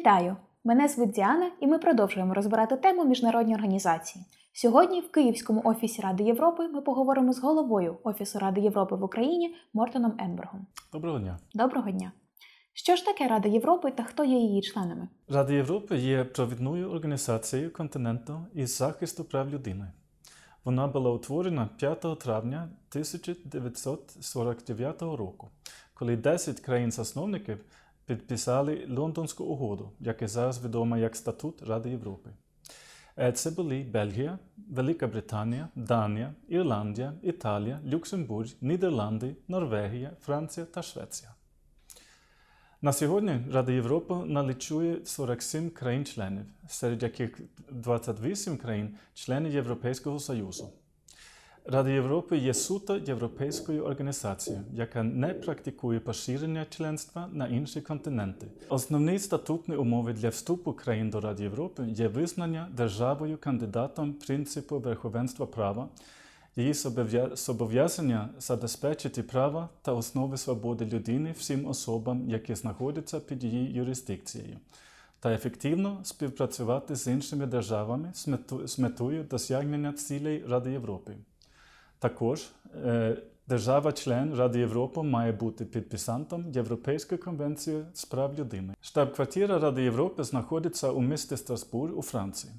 Вітаю! Мене звуть Діана, і ми продовжуємо розбирати тему міжнародні організації. Сьогодні в Київському офісі Ради Європи ми поговоримо з головою Офісу Ради Європи в Україні Мортоном Енбергом. Доброго дня. Доброго дня! Що ж таке Рада Європи та хто є її членами? Рада Європи є провідною організацією континенту із захисту прав людини. Вона була утворена 5 травня 1949 року, коли 10 країн-засновників підписали Лондонську угоду, яка зараз відома як Статут Ради Європи. Е, Це були Бельгія, Велика Британія, Данія, Ірландія, Італія, Люксембург, Нідерланди, Норвегія, Франція та Швеція. На сьогодні Рада Європи налічує 47 країн-членів, серед яких 28 країн члени Європейського Союзу. Рада Європи є суто європейською організацією, яка не практикує поширення членства на інші континенти. Основні статутні умови для вступу країн до Ради Європи є визнання державою кандидатом принципу верховенства права, її зобов'язання забезпечити права та основи свободи людини всім особам, які знаходяться під її юрисдикцією, та ефективно співпрацювати з іншими державами з метою досягнення цілей Ради Європи. Також е, держава-член Ради Європи має бути підписантом Європейської конвенції з прав людини. Штаб-квартира Ради Європи знаходиться у місті Страсбург у Франції.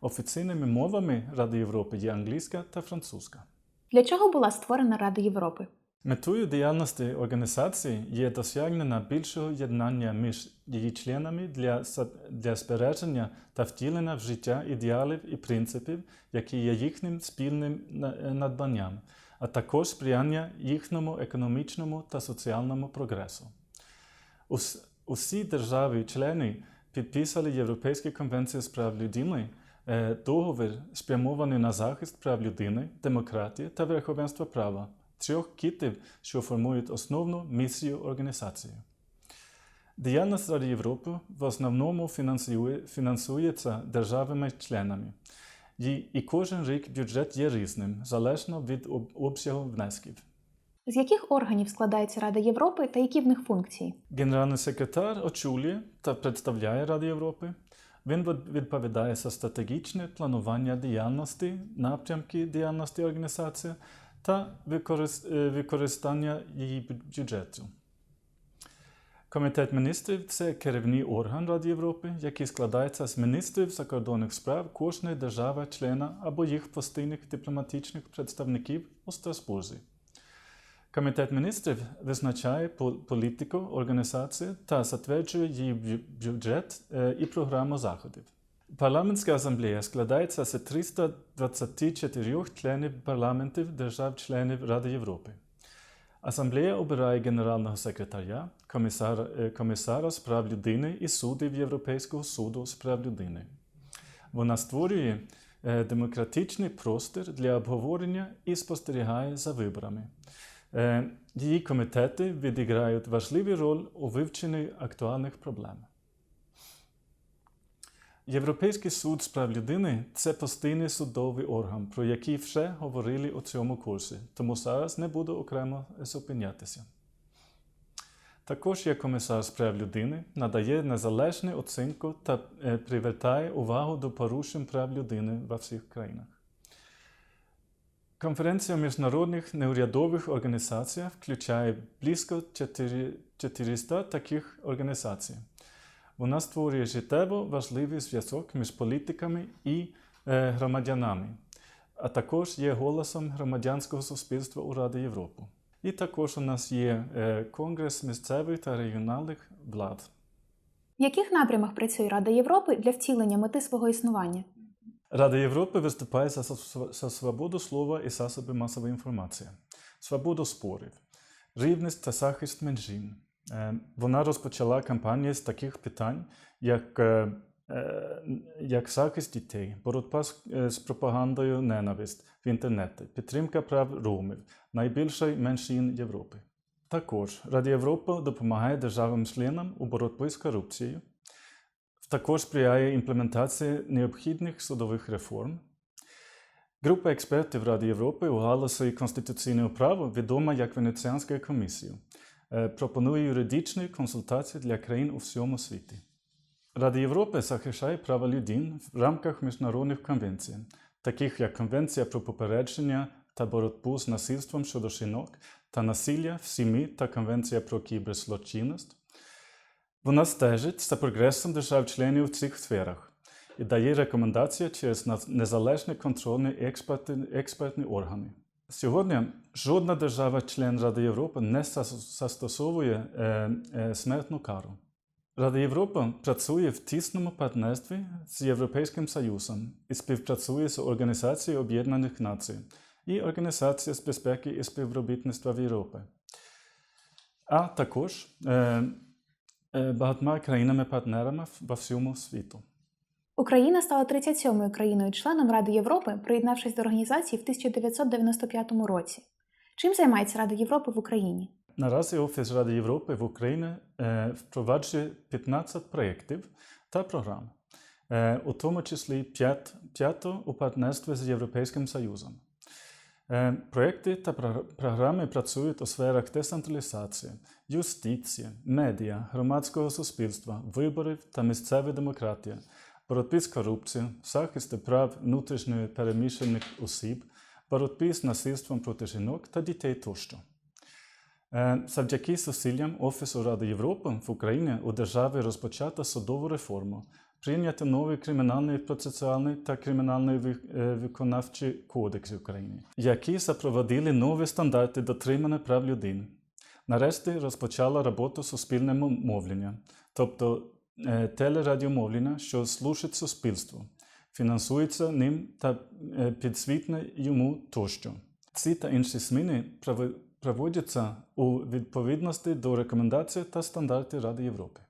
Офіційними мовами Ради Європи є англійська та французька. Для чого була створена Рада Європи? Метою діяльності організації є досягнення більшого єднання між її членами для, для збереження та втілення в життя ідеалів і принципів, які є їхнім спільним е, надбанням, а також сприяння їхньому економічному та соціальному прогресу. Ус- Усі держави-члени підписали Європейську конвенцію з прав людини, е, договір спрямований на захист прав людини, демократії та верховенства права, трьох кітів, що формують основну місію організації. Діяльність Ради Європи в основному фінансує, фінансується державами-членами. І, і кожен рік бюджет є різним, залежно від обсягу внесків. З яких органів складається Рада Європи та які в них функції? Генеральний секретар очолює та представляє Раду Європи. Він відповідає за стратегічне планування діяльності, напрямки діяльності організації та використання її бю- бюджету. Комітет міністрів це керівний орган Ради Європи, який складається з міністрів закордонних справ кожної держави-члена або їх постійних дипломатичних представників у Страсбурзі. Комітет міністрів визначає політику організації та затверджує її бюджет і програму заходів. Парламентська асамблея складається з 324 членів парламентів держав-членів Ради Європи. Асамблея обирає генерального секретаря, комісара, е, комісара з прав людини і суддів Європейського суду з прав людини. Вона створює е, демократичний простір для обговорення і спостерігає за виборами. Е, Її комітети відіграють важливу роль у вивченні актуальних проблем. Європейський суд з прав людини це постійний судовий орган, про який вже говорили у цьому курсі, тому зараз не буду окремо зупинятися. Також є комісар з прав людини, надає незалежну оцінку та е, привертає увагу до порушень прав людини во всіх країнах. Конференція міжнародних неурядових організацій включає близько 400 таких організацій. Вона створює життєво важливий зв'язок між політиками і е, громадянами, а також є голосом громадянського суспільства у Раді Європи. І також у нас є е, Конгрес місцевих та регіональних влад. В яких напрямах працює Рада Європи для втілення мети свого існування? Рада Європи виступає за, за свободу слова і засоби масової інформації, свободу спорів, рівність та захист меншин. Е, Вона розпочала кампанію з таких питань, як, е, е, як захист дітей, боротьба з, пропагандою ненависть в інтернеті, підтримка прав ромів, найбільшої меншин Європи. Також Рада Європи допомагає державам-членам у боротьбі з корупцією, також сприяє імплементації необхідних судових реформ. Група експертів Ради Європи у галузі конституційного права, відома як Венеціанська комісія, пропонує юридичні консультації для країн у всьому світі. Рада Європи захищає права людини в рамках міжнародних конвенцій, таких як Конвенція про попередження та боротьбу з насильством щодо жінок та насилля в сім'ї та Конвенція про кіберзлочинність. Вона стежить за прогресом держав-членів в цих сферах і дає рекомендації через незалежні контрольні експертні, експертні органи. Сьогодні жодна держава-член Ради Європи не застосовує е, е, смертну кару. Рада Європи працює в тісному партнерстві з Європейським Союзом і співпрацює з Організацією Об'єднаних Націй і Організацією з безпеки і співробітництва в Європі, а також е, багатьма країнами-партнерами во всьому світу. Україна стала 37-ю країною-членом Ради Європи, приєднавшись до організації в 1995 році. Чим займається Рада Європи в Україні? Наразі Офіс Ради Європи в Україні е, впроваджує 15 проєктів та програм, е, у тому числі 5, 5 у партнерстві з Європейським Союзом. Е, проєкти та програми працюють у сферах децентралізації, юстиції, медіа, громадського суспільства, виборів та місцевої демократії, боротьби з корупцією, захисту прав внутрішньо переміщених осіб, боротьби з насильством проти жінок та дітей тощо. Е, Завдяки зусиллям Офісу Ради Європи в Україні у державі розпочато судову реформу, прийнято новий кримінальний процесуальний та кримінальний е, виконавчий кодекс України, які запровадили нові стандарти дотримання прав людини. Нарешті розпочала роботу суспільне мовлення, тобто телерадіомовлення, що служить суспільству, фінансується ним та е, підсвітне йому тощо. Ці та інші зміни проводяться у відповідності до рекомендацій та стандартів Ради Європи.